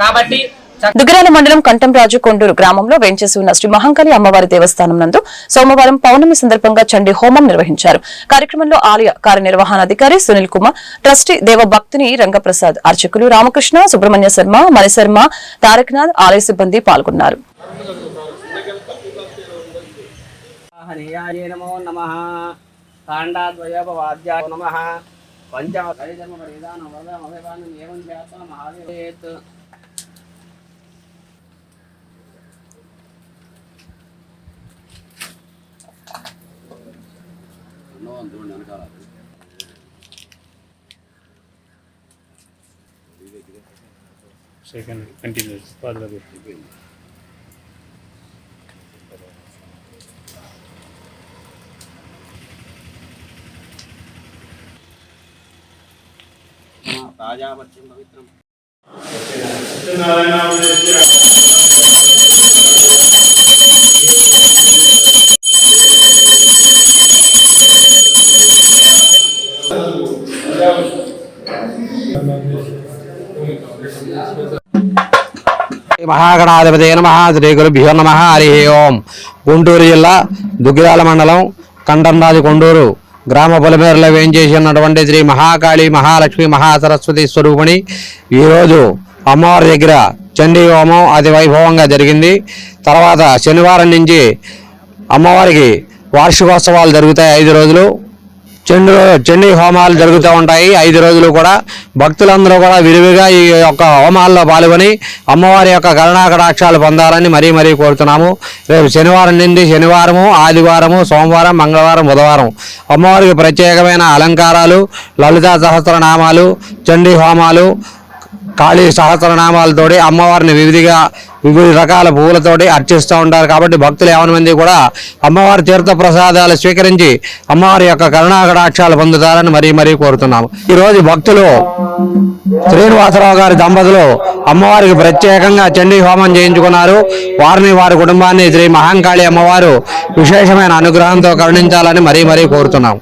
కాబట్టి దుగ్గరాల మండలం కంటంరాజు కొండూరు గ్రామంలో వేంచేసి ఉన్న శ్రీ మహంకాళి అమ్మవారి దేవస్థానం నందు సోమవారం పౌర్ణమి సందర్భంగా చండీ హోమం నిర్వహించారు. కార్యక్రమంలో ఆలయ కార్యనిర్వహణాధికారి సునీల్ కుమార్ ట్రస్టీ దేవభక్తిని రంగప్రసాద్ అర్చకులు రామకృష్ణ సుబ్రహ్మణ్య శర్మ మణిశర్మ తారక్నాథ్ ఆలయ సిబ్బంది పాల్గొన్నారు. పంచమ ఏవం చేత మహాదేవేత్ సెకండ్ కంటిన్యూస్ పాదులో పెట్టి తాజాపత్యం పవిత్రం. మహాగణాధిపతి నమ. శ్రీ గురుభ్యో నమ. హరి ఓం. గుంటూరు జిల్లా దుగ్గిరాల మండలం కండంరాజు కొండూరు గ్రామ పొలిమేరలో వేంచేసి ఉన్నటువంటి శ్రీ మహాకాళి మహాలక్ష్మి మహాసరస్వతి స్వరూపిణి. ఈరోజు అమ్మవారి దగ్గర చండీ హోమం అతి వైభవంగా జరిగింది. తర్వాత శనివారం నుంచి అమ్మవారికి వార్షికోత్సవాలు జరుగుతాయి ఐదు రోజులు. చండు చండీ హోమాలు జరుగుతూ ఉంటాయి. ఐదు రోజులు కూడా భక్తులందరూ కూడా విరివిగా ఈ యొక్క హోమాల్లో పాల్గొని అమ్మవారి యొక్క కరుణాకటాక్షాలు పొందాలని మరీ మరీ కోరుతున్నాము. రేపు శనివారం నుండి శనివారము ఆదివారము సోమవారం మంగళవారం బుధవారం అమ్మవారికి ప్రత్యేకమైన అలంకారాలు లలితా సహస్రనామాలు చండీ హోమాలు కాళీ సహస్రనామాలతోటి అమ్మవారిని వివిధిగా వివిధ రకాల పువ్వులతోటి అర్చిస్తూ ఉంటారు. కాబట్టి భక్తులు యావన మంది కూడా అమ్మవారి తీర్థ ప్రసాదాలు స్వీకరించి అమ్మవారి యొక్క కరుణాకటాక్షాలు పొందుతారని మరీ మరీ కోరుతున్నాము. ఈరోజు భక్తులు శ్రీనివాసరావు గారి దంపతులు అమ్మవారికి ప్రత్యేకంగా చండీ హోమం చేయించుకున్నారు. వారిని వారి కుటుంబాన్ని శ్రీ మహాంకాళి అమ్మవారు విశేషమైన అనుగ్రహంతో కరుణించాలని మరీ మరీ కోరుతున్నాము.